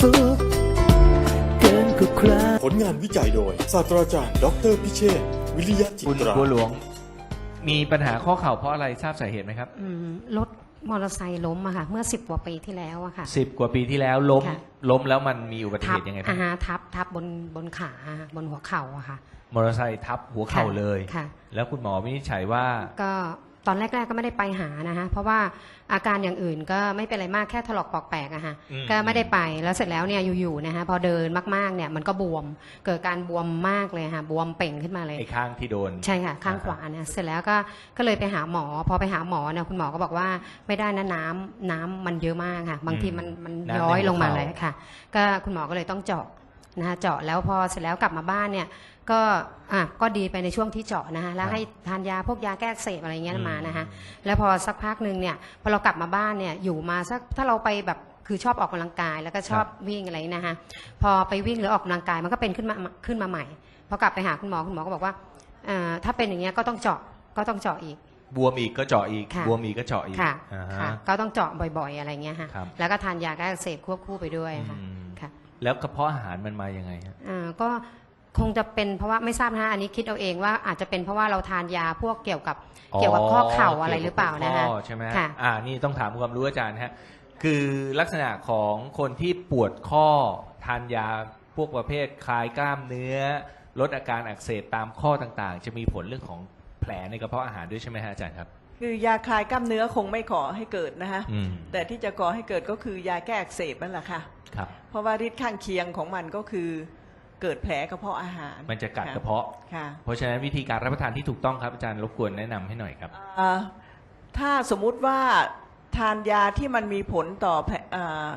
สุขเกินกว่าใครผลงานวิจัยโดย ศาสตราจารย์ดออเตอร์พิเชษฐ์วิริยะจิคุณตรา บัวหลวง มีปัญหาข้อเข่าเพราะอะไรทราบสาเหตุไหมครับอืมรถมอเตอร์ไซค์ล้มอะค่ะ เมื่อสิบกว่าปีที่แล้วอะค่ะ สิบกว่าปีที่แล้วล้มค่ะ ล้มแล้วมันมีอุบัติทัเหตุยังไงอาบ้างฮะทับทับบนบนขาบนหัวเข่าอะค่ะมอเตอร์ไซค์ทับหัวเข่าเลย ค่ะ แล้วคุณหมอวินิจฉัยว่าก็ ตอนแรกๆก็ไม่ได้ไปหานะคะเพราะว่าอาการอย่างอื่นก็ไม่เป็นไรมากแค่ถลอกปอกแปกอะค่ะอืม ก็ไม่ได้ไปแล้วเสร็จแล้วเนี่ยอยู่ๆนะคะพอเดินมากๆเนี่ยมันก็บวมเกิดการบวมมากเลยค่ะบวมเป่งขึ้นมาเลย ไอ้ข้างที่โดน ใช่ค่ะ ข้างขวาเนี่ยเสร็จแล้วก็ก็เลยไปหาหมอ พอไปหาหมอเนี่ยคุณหมอก็บอกว่าไม่ได้นะน้ำน้ำมันเยอะมากค่ะ บางทีมันมันน้ำในย้อยลงมาหัวเลเข่ายค่ะ ก็คุณหมอก็เลยต้องเจาะ นะคะเจาะแล้วพอเสร็จแล้วกลับมาบ้านเนี่ยก็อะก็ดีไปในช่วงที่เจาะนะคะแล้วให้ทานยาพวกยาแก้อักเสบอะไรเงี้ยมานะคะแล้วพอสักพักหนึ่งเนี่ยพอเรากลับมาบ้านเนี่ยอยู่มาสักถ้าเราไปแบบคือชอบออกกำลังกายแล้วก็ชอบวิ่งอะไรนะคะพอไปวิ่งหรือออกกำลังกายมันก็เป็นขึ้นมาขึ้นมาใหม่พอกลับไปหาคุณหมอคุณหมอก็บอกว่าเอ่อถ้าเป็นอย่างเงี้ยก็ต้องเจาะก็ต้องเจาะอีกบวมอีกก็เจาะอีกค่ะบวมอีกก็เจาะอีกค่ะอ่าฮะค่ะก็ต้องเจาะบ่อยๆ อะไรเงี้ยค่ะครับแล้วก็ทานยาแก้อักเสบควบคู่ไปด้วยค่ะอืมค่ะ แล้วกระเพาะอาหารมันมายังไงฮะอ่าก็คงจะเป็นเพราะว่าไม่ทราบนะคะอันนี้คิดเอาเองว่าอาจจะเป็นเพราะว่าเราทานยาพวกเกี่ยวกับเกี่ยวกับข้อเข่าอะไรหรือเปล่านะคะกี่ยวกับข้อใช่ไหมฮะค่ะ อ่านี่ต้องถามความรู้อาจารย์ฮะคือลักษณะของคนที่ปวดข้อทานยาพวกประเภทคลายกล้ามเนื้อ ลดอาการอักเสบตามข้อต่างๆ จะมีผลเรื่องของแผลในกระเพาะอาหารด้วยใช่ไหมฮะอาจารย์ครับ คือยาคลายกล้ามเนื้อคงไม่ก่อให้เกิดนะฮะอืมแต่ที่จะก่อให้เกิดก็คือยาแก้อักเสบนั่นแหละค่ะ ครับ เพราะว่าฤทธิ์ข้างเคียงของมันก็คือ เกิดแผลกระเพาะอาหารมันจะกัดค่กระเพาะ ค่ะ เพราะฉะนั้นวิธีการรับประทานที่ถูกต้องครับอาจารย์รบกวนแนะนำให้หน่อยครับ เอ่อถ้าสมมุติว่าทานยาที่มันมีผลต่อแผลเอ่อ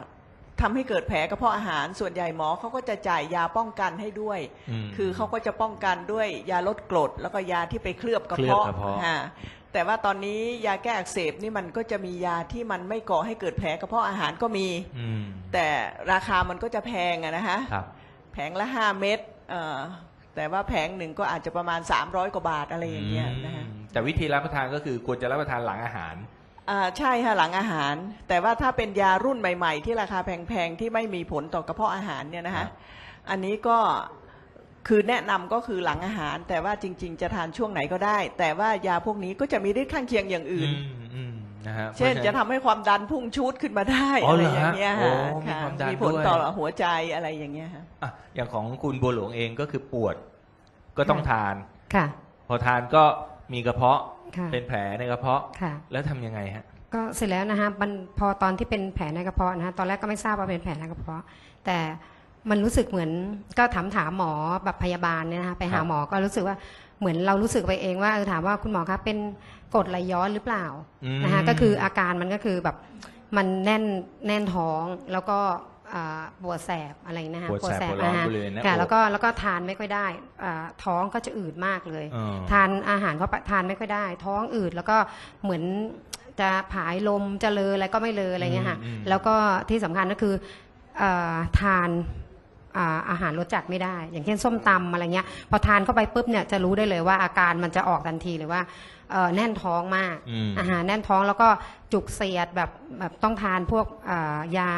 ทำให้เกิดแผลกระเพาะอาหารส่วนใหญ่หมอเขาก็จะจ่ายยาป้องกันให้ด้วย อืมคือเขาก็จะป้องกันด้วยยาลดกรด แล้วก็ยาที่ไปเคลือบกระเคลือบเพาะกระเพาะ ฮะ แต่ว่าตอนนี้ยาแก้อักเสบนี่มันก็จะมียาที่มันไม่ก่อให้เกิดแผลกระเพาะอาหารก็มี อืมแต่ราคามันก็จะแพงอะนะฮะครับ แผงละห้าเม็ดเอ่อแต่ว่าแผงหนึ่งก็อาจจะประมาณ 300 กว่าบาทอะไรอย่างเงี้ยนะฮะอืมแต่วิธีรับประทานก็คือควรจะรับประทานหลังอาหาร อ่าใช่ค่ะหลังอาหาร แต่ว่าถ้าเป็นยารุ่นใหม่ ๆ ที่ราคาแพงๆ ที่ไม่มีผลต่อกระเพาะอาหารเนี่ยนะครัฮะบ อันนี้ก็ คือแนะนำก็คือหลังอาหาร แต่ว่าจริง ๆ จะทานช่วงไหนก็ได้ แต่ว่ายาพวกนี้ก็จะมีฤทธิ์ข้างเคียงอย่างอื่นอืมอืมนะฮะเช่นพราจะทำให้ความดันพุ่งชุดขึ้นมาได้อ๋ออะเหไรรออย่างเงี้ยฮะฮะโอ้มีค่ะความดันมีผลด้วย ต่อหัวใจอะไรอย่างเงี้ยฮะ อะอย่างของคุณบัวหลวงเองก็คือปวดก็ต้องทาน ค่ะ พอทานก็มีกระเพาะค่ะ เป็นแผลในกระเพาะ ค่ะ แล้วทำยังไงฮะ ก็เสร็จแล้วนะคะมันพอตอนที่เป็นแผลในกระเพาะนะคะตอนแรกก็ไม่ทราบว่าเป็นแผลในกระเพาะ แต่ มันรู้สึกเหมือนก็ถามถามหมอแบบพยาบาลเนี่ยนะคะไปหาครับหมอก็รู้สึกว่าเหมือนเรารู้สึกไปเองว่าเออถามว่าคุณหมอคะเป็นกรดไหลย้อนหรือเปล่าอืมนะคะก็คืออาการมันก็คือแบบมันแน่นแน่นท้องแล้วก็อ่าปวดแสบอะไรนะคะปวดแสบปวดร้อนนะคะบริเวณหน้าค่ะอกแล้วก็แล้วก็ทานไม่ค่อยได้อ่าท้องก็จะอืดมากเลยอ๋อทานอาหารเขาทานไม่ค่อยได้ ท้องอืดแล้วก็เหมือนจะผายลมจะเลออะไรก็ไม่เลออะไรเงี้ยค่ะอืมอืมแล้วก็ที่สำคัญก็คือเออทาน อ่าอาหารรสจัดไม่ได้ อย่างเช่นส้มตำอะไรเงี้ย พอทานเข้าไปปุ๊บเนี่ยจะรู้ได้เลยว่าอาการมันจะออกทันทีเลยว่าเอ่อแน่นท้องมากอืมอาหารแน่นท้องแล้วก็จุกเสียดแบบแบบต้องทานพวกอ่ายา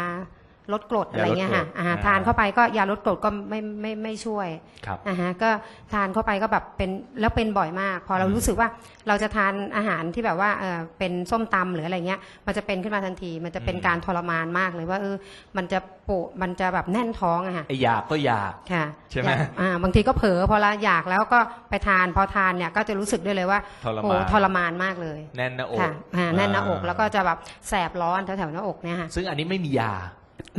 ลดกรดอะไรเงี้ยค่ะยาลดกรดอ่าอ่าทานเข้าไปก็ยาลดกรดก็ไม่ไม่ไม่ช่วยครับอ่าฮะก็ทานเข้าไปก็แบบเป็นแล้วเป็นบ่อยมาก พอเราอืมรู้สึกว่าเราจะทานอาหารที่แบบว่าเออเป็นส้มตำหรืออะไรเงี้ย มันจะเป็นขึ้นมาทันที มันจะเป็นการทรมานมากเลยว่าเออมันจะปุมันจะแบบแน่นท้องอะค่ะไออยากก็อยากค่ะใช่ไหมอยากอ่าบางทีก็เผลอพอละอยากแล้วก็ไปทานพอทานเนี่ยก็จะรู้สึกได้เลยว่าทรโอ้มานทรมานมากเลย แน่นหน้าอกค่ะอ่าแน่นหน้าอกอ่แล้วก็จะแบบแสบร้อนแถวๆหน้าอกเนี่ยค่ะซึ่งอันนี้ไม่มียา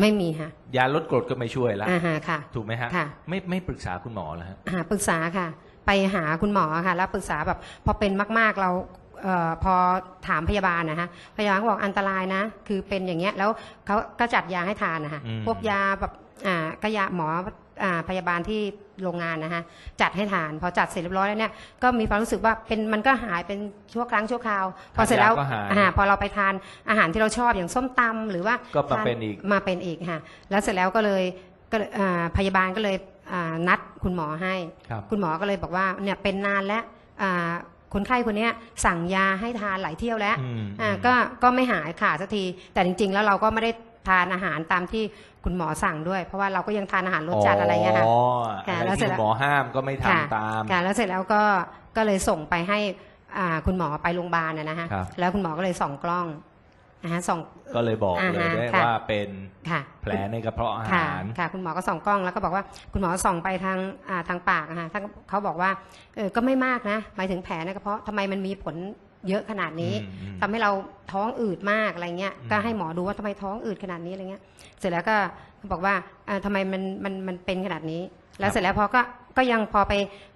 ไม่มีค่ะ ยาลดกรดก็ไม่ช่วยละอ่าฮะค่ะ ถูกไหมฮะค่ะ ไม่ไม่ปรึกษาคุณหมอแล้วฮะ หาปรึกษาค่ะ ไปหาคุณหมอค่ะ แล้วปรึกษาแบบพอเป็นมาก ๆเราเออพอถามพยาบาลนะฮะพยาบาลก็บอกอันตรายนะ คือเป็นอย่างเงี้ยแล้วเขาก็จัดยาให้ทานนะคะอืม พวกยาแบบอ่าก็ยาหมออ่า พยาบาลที่โรงงานนะคะจัดให้ทาน พอจัดเสร็จเรียบร้อยแล้วเนี่ยก็มีความรู้สึกว่าเป็นมันก็หายเป็นชั่วครั้งชั่วคราว พอเสร็จแล้วทานยาก็หายอ่าพอเราไปทานอาหารที่เราชอบอย่างส้มตำหรือว่าก็มาทเป็นอีกมาเป็นอีกค่ะแล้วเสร็จแล้วก็เลยก็เลยอ่าพยาบาลก็เลยอ่านัดคุณหมอให้ครับคุณหมอก็เลยบอกว่าเนี่ยเป็นนานแล้วอ่าคนไข้คนเนี้ยสั่งยาให้ทานหลายเที่ยวแล้วอืมอ่าก็ก็ไม่หายขาดสักที แต่จริง ๆ แล้วเราก็ไม่ได้ ทานอาหารตามที่คุณหมอสั่งด้วย เพราะว่าเราก็ยังทานอาหารรสจัดอะไรเงี้ยค่ะอ๋อค่ะอะไรแล้วเสร็จที่แล้ว หมอห้ามก็ไม่ค่ะทำตาม ค่ะแล้วเสร็จแล้วก็ก็เลยส่งไปให้อ่าคุณหมอไปโรงพยาบาลนะนะฮะครับ แล้วคุณหมอก็เลยส่องกล้องนะฮะส่อง ก็เลยบอกอ่าเลยฮะได้ค่ะ ว่าเป็นค่ะแผลในกระเพาะอาค่ะหาร ค่ะ คุณหมอก็ส่องกล้องแล้วก็บอกว่าคุณหมอส่องไปทางอ่าทางปากอะค่ะท่านเขาบอกว่าเออก็ไม่มากนะหมายถึงแผลในกระเพาะทำไมมันมีผล เยอะขนาดนี้อืมอืมทำให้เราท้องอืดมากอะไรเงี้ยอืมก็ให้หมอดูว่าทำไมท้องอืดขนาดนี้อะไรเงี้ย เสร็จแล้วก็บอกว่าอ่าทำไมมันมันมันเป็นขนาดนี้ แล้วเสร็จแล้วพอก็ก็ยังพอไป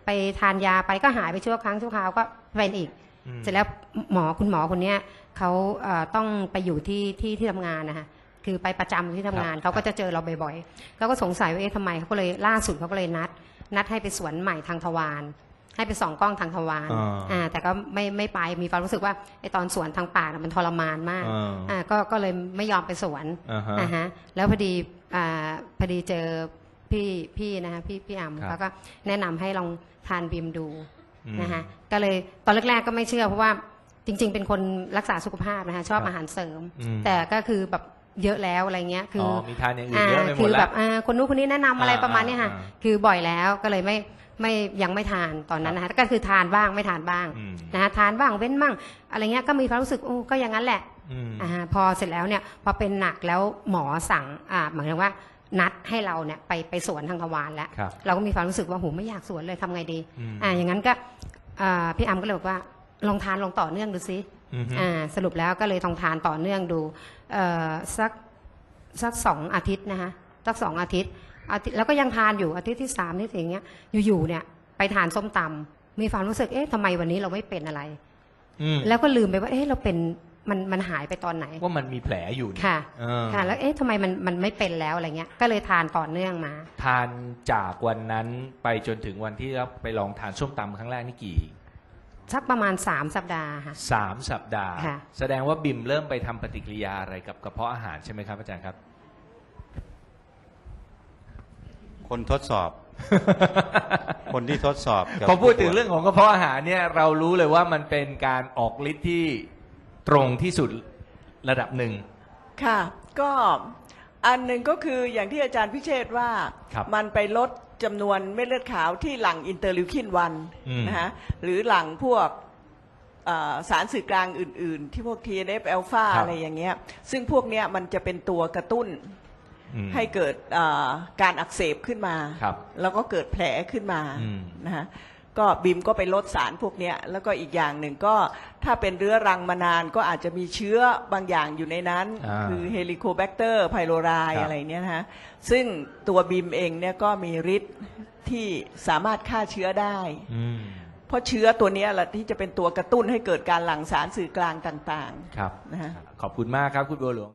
ไปทานยาไปก็หายไปชั่วครั้งชั่วคราวก็เป็นอีกอืมเสร็จแล้วหมอคุณหมอคนเนี้ยเขาเอ่อต้องไปอยู่ที่ที่ที่ทำงานนะคะคือไปประจำที่ทำงานครับเขาก็จะเจอเราบ่อยๆเขาก็สงสัยว่าเอ๊ะทำไมเขาก็เลยล่าสุดเขาก็เลยนัด นัดให้ไปสวนใหม่ทางทวาร ให้ไปส่องกล้องทางทวารอ่าอ่าแต่ก็ไม่ไม่ไปมีความรู้สึกว่าไอตอนสวนทางปากน่ะมันทรมานมากอ่าอ่าก็ก็เลยไม่ยอมไปสวนอ่าฮะอ่าฮะแล้วพอดีอ่าพอดีเจอพี่พี่นะคะพี่พี่อ่ำครับ เขาก็แนะนำให้ลองทานบิมดู อืม นะคะก็เลยตอนแรกๆก็ไม่เชื่อเพราะว่าจริง ๆ เป็นคนรักษาสุขภาพนะคะชอบครับอาหารเสริม อืมแต่ก็คือแบบ เยอะแล้วอะไรเงี้ย คืออ๋ออมีทานอย่างอื่นเยอะไปหมคืดอแล้แบวบอ่าคนนู้นคนนี้แนะนำอะไรอ่าประมาณเนี้ยค่ะอ่าคือบ่อยแล้วก็เลยไม่ไม่ยังไม่ทานตอนนั้นนะคะก็คือทานบ้างไม่ทานบ้างอืมนะคะทานบ้างเว้นบ้างอะไรเงี้ยก็มีความรู้สึกโอ้ก็อย่างนั้นแหละอืมอ่าพอเสร็จแล้วเนี่ยพอเป็นหนักแล้วหมอสั่งอ่าหมายถึงว่านัดให้เราเนี่ยไปไปสวนทางทวารแล้วครับเราก็มีความรู้สึกว่าโหไม่อยากสวนเลยทำไงดีอืมอ่าอย่างนั้นก็อ่าพี่อัมก็เลยบอกว่า ลองทานลองต่อเนื่องดูซิอืมฮึ อ่าสรุปแล้วก็เลยต้องทานต่อเนื่องดูเอ่อสักสักสองอาทิตย์นะคะสักสองอาทิตย์อาทิตย์ แล้วก็ยังทานอยู่อาทิตย์ที่สามที่สี่อย่างเงี้ยอยู่ๆเนี่ยไปทานส้มตำมีความรู้สึกเอ๊ะทำไมวันนี้เราไม่เป็นอะไร อืมแล้วก็ลืมไปว่าเอ๊ะเราเป็นมันมันหายไปตอนไหน ว่ามันมีแผลอยู่นี่ค่ะ เออค่ะ แล้วเอ๊ะทำไมมันมันไม่เป็นแล้วอะไรเงี้ย ก็เลยทานต่อเนื่องมา ทานจากวันนั้นไปจนถึงวันที่เราไปลองทานส้มตำครั้งแรกนี่กี่ สักประมาณสามสัปดาห์ค่ะ สามสัปดาห์ ค่ะ แสดงว่าบิมเริ่มไปทำปฏิกิริยาอะไรกับกระเพาะอาหารใช่ไหมครับอาจารย์ครับ คนทดสอบ คนที่ทดสอบกับพอพูดถึงผู้ป่วยเรื่องของกระเพาะอาหารเนี่ยเรารู้เลยว่ามันเป็นการออกฤทธิ์ที่ตรงที่สุดระดับหนึ่ง ค่ะ ก็อันหนึ่งก็คืออย่างที่อาจารย์พิเชษฐ์ว่าครับ มันไปลด จำนวนเม็ดเลือดขาวที่หลั่งอินเตอร์ลิวคินวันอืม นะฮะหรือหลั่งพวกเอ่อสารสื่อกลางอื่น ๆ ที่พวก TNF อ l p h a อะไรอย่างเงี้ยซึ่งพวกเนี้ยมันจะเป็นตัวกระตุ้นอืม ให้เกิดเอ่อการอักเสบขึ้นมา ครับแล้วก็เกิดแผลขึ้นมาอืม นะฮะ ก็บิมก็ไปลดสารพวกเนี้ยแล้วก็อีกอย่างหนึ่งก็ถ้าเป็นเรื้อรังมานานก็อาจจะมีเชื้อบางอย่างอยู่ในนั้น อ่าคือเฮลิโคแบคเตอร์ไพโรไรครับ อะไรเนี้ยนะฮะซึ่งตัวบิมเองเนี่ยก็มีฤทธิ์ที่สามารถฆ่าเชื้อได้ อืมเพราะเชื้อตัวเนี้ยแหละที่จะเป็นตัวกระตุ้นให้เกิดการหลั่งสารสื่อกลางต่างครับ ๆนะฮะ ขอบคุณมากครับคุณบัวหลวง